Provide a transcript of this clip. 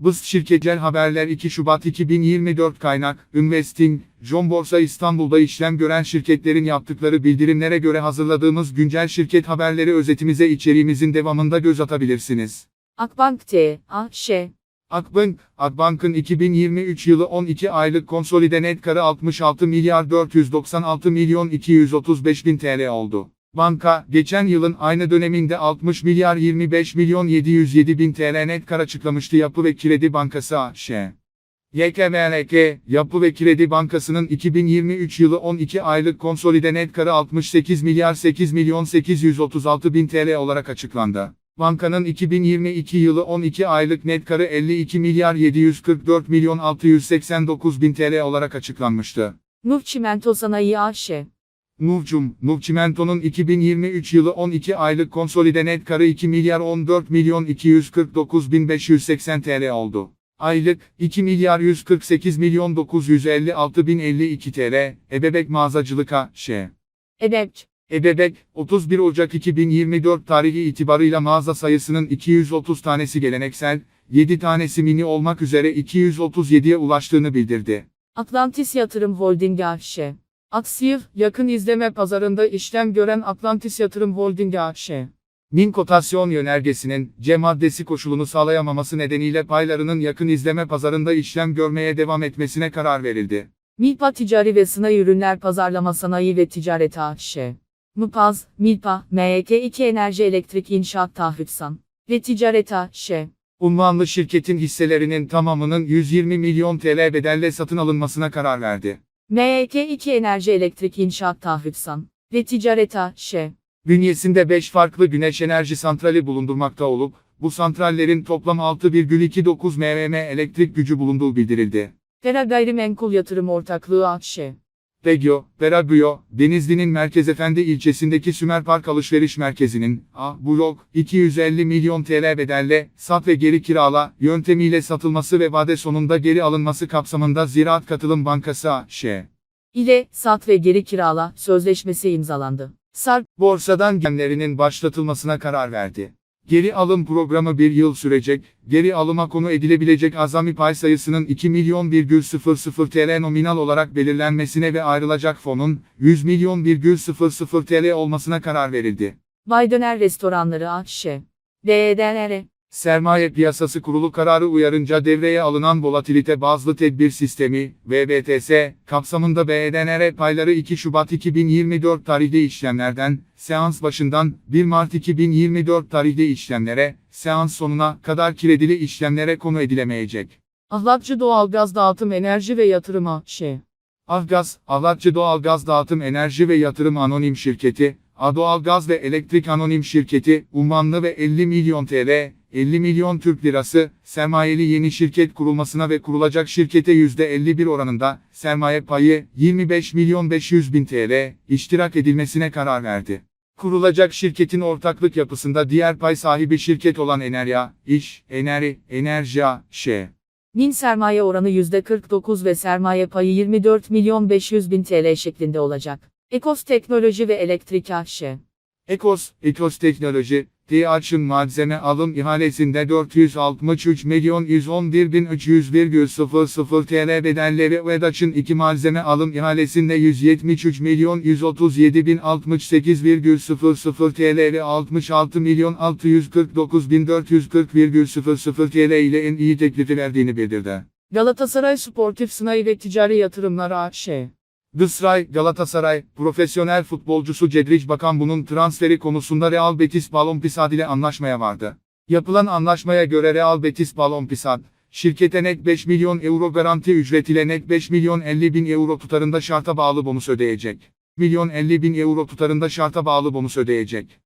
BIST Şirketler Haberler 2 Şubat 2024 Kaynak, Investing, John Borsa İstanbul'da işlem gören şirketlerin yaptıkları bildirimlere göre hazırladığımız güncel şirket haberleri özetimize içeriğimizin devamında göz atabilirsiniz. Akbank T. A. Ş. Akbank, Akbank'ın 2023 yılı 12 aylık konsolide net karı 66 milyar 496 milyon 235 bin TL oldu. Banka, geçen yılın aynı döneminde 60 milyar 25 milyon 707 bin TL net kar açıklamıştı Yapı ve Kredi Bankası AŞ. YKMLK, Yapı ve Kredi Bankası'nın 2023 yılı 12 aylık konsolide net karı 68 milyar 8 milyon 836 bin TL olarak açıklandı. Bankanın 2022 yılı 12 aylık net karı 52 milyar 744 milyon 689 bin TL olarak açıklanmıştı. Nuh Çimento Sanayi AŞ. Nuvcum, Nuv Çimento'nun 2023 yılı 12 aylık konsolide net karı 2 milyar 14 milyon 249 bin 580 TL oldu. Aylık, 2 milyar 148 milyon 956 bin 52 TL, Ebebek Mağazacılık A.Ş. Ebek. Ebebek, 31 Ocak 2024 tarihi itibarıyla mağaza sayısının 230 tanesi geleneksel, 7 tanesi mini olmak üzere 237'ye ulaştığını bildirdi. Atlantis Yatırım Holding AŞ. Aksiv, yakın izleme pazarında işlem gören Atlantis Yatırım Holding AŞ. Min kotasyon yönergesinin, C maddesi koşulunu sağlayamaması nedeniyle paylarının yakın izleme pazarında işlem görmeye devam etmesine karar verildi. Milpa Ticari ve Sınai Ürünler Pazarlama Sanayi ve Ticaret AŞ. Mupaz, Milpa, MYK2 Enerji Elektrik İnşaat Tahripsan ve Ticaret AŞ. Unvanlı şirketin hisselerinin tamamının 120 milyon TL bedelle satın alınmasına karar verdi. MYK2 Enerji Elektrik İnşaat Tahripsan ve Ticaret AŞ. Bünyesinde 5 farklı güneş enerji santrali bulundurmakta olup, bu santrallerin toplam 6,29 MWM elektrik gücü bulunduğu bildirildi. Tera Gayrimenkul Yatırım Ortaklığı AŞ. Regio, Verabio, Denizli'nin Merkezefendi ilçesindeki Sümer Park Alışveriş Merkezi'nin, A, blok, 250 milyon TL bedelle, sat ve geri kirala, yöntemiyle satılması ve vade sonunda geri alınması kapsamında Ziraat Katılım Bankası A.Ş. ile sat ve geri kirala sözleşmesi imzalandı. Sarp, Borsadan gemlerinin başlatılmasına karar verdi. Geri alım programı bir yıl sürecek, geri alıma konu edilebilecek azami pay sayısının 2 milyon virgül 00 TL nominal olarak belirlenmesine ve ayrılacak fonun 100 milyon virgül 00 TL olmasına karar verildi. Bay Döner Restoranları AŞ. DEDR. Sermaye Piyasası Kurulu kararı uyarınca devreye alınan volatilite bazlı tedbir sistemi, VBTS, kapsamında BDNR payları 2 Şubat 2024 tarihli işlemlerden, seans başından 1 Mart 2024 tarihli işlemlere, seans sonuna kadar kredili işlemlere konu edilemeyecek. Ahlakçı Doğalgaz Dağıtım Enerji ve Yatırım AŞ. Avgaz, Alatçı Doğalgaz Dağıtım Enerji ve Yatırım Anonim Şirketi, Adoğalgaz ve Elektrik Anonim Şirketi, Ummanlı ve 50 milyon TL, 50 milyon Türk Lirası, sermayeli yeni şirket kurulmasına ve kurulacak şirkete %51 oranında, sermaye payı, 25 milyon 500 bin TL, iştirak edilmesine karar verdi. Kurulacak şirketin ortaklık yapısında diğer pay sahibi şirket olan Enerya, İş, Eneri, Enerjia, Ş. Min sermaye oranı %49 ve sermaye payı 24 milyon 500 bin TL şeklinde olacak. Ekos Teknoloji ve Elektrik AŞ. Ekos, Ekos Teknoloji, TİAÇ'ın malzeme alım ihalesinde 463 milyon 111 bin 300,00 TL bedelleri ve DAÇ'ın iki malzeme alım ihalesinde 173 milyon 137 bin 68,00 TL ve 66 milyon 649 bin 440,00 TL ile en iyi teklifi verdiğini bildirdi. Galatasaray Sportif Sanayi ve Ticari Yatırımlar AŞ. Gısray, Galatasaray, profesyonel futbolcusu Cedric Bakan bunun transferi konusunda Real Betis Ballonpisad ile anlaşmaya vardı. Yapılan anlaşmaya göre Real Betis Ballonpisad, şirkete net 5 milyon euro garanti ücret ile net 5 milyon 50 bin euro tutarında şarta bağlı bonus ödeyecek. Milyon 50 bin euro tutarında şarta bağlı bonus ödeyecek.